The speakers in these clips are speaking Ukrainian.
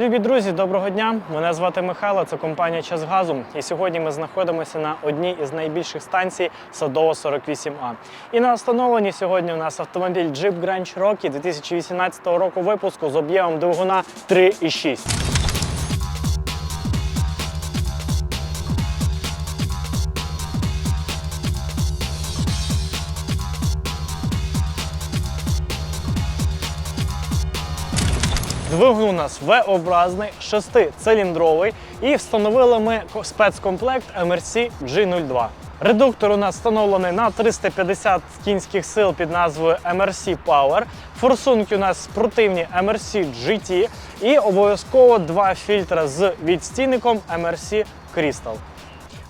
Любі друзі, доброго дня! Мене звати Михайло, це компанія Час Газу. І сьогодні ми знаходимося на одній із найбільших станцій Садово 48А. І на встановленні сьогодні у нас автомобіль Jeep Grand Cherokee 2018 року випуску з об'ємом двигуна 3,6. Двигун у нас V-образний, шестициліндровий і встановили ми спецкомплект MRC G02. Редуктор у нас встановлений на 350 кінських сил під назвою MRC Power. Форсунки у нас спортивні MRC GT і обов'язково два фільтри з відстійником MRC Crystal.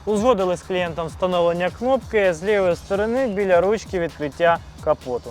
Узгодили з клієнтом встановлення кнопки з лівої сторони біля ручки відкриття капоту.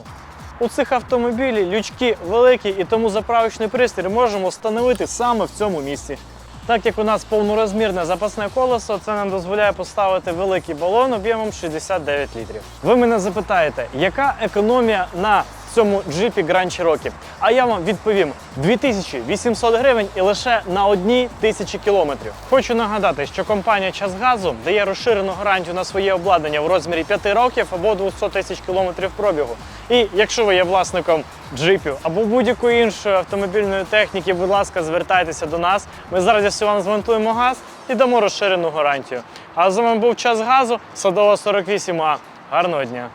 У цих автомобілів лючки великі і тому заправочний пристрій можемо встановити саме в цьому місці. Так як у нас повнорозмірне запасне колесо, це нам дозволяє поставити великий балон об'ємом 69 літрів. Ви мене запитаєте, яка економія на цьому джипі Grand Cherokee? А я вам відповім: 2800 гривень і лише на одній тисячі кілометрів. Хочу нагадати, що компанія Час Газу дає розширену гарантію на своє обладнання в розмірі 5 років або 200 тисяч кілометрів пробігу. І якщо ви є власником джипів або будь-якої іншої автомобільної техніки, будь ласка, звертайтеся до нас. Ми зараз вам змонтуємо газ і дамо розширену гарантію. А з вами був час газу, садова 48А. Гарного дня!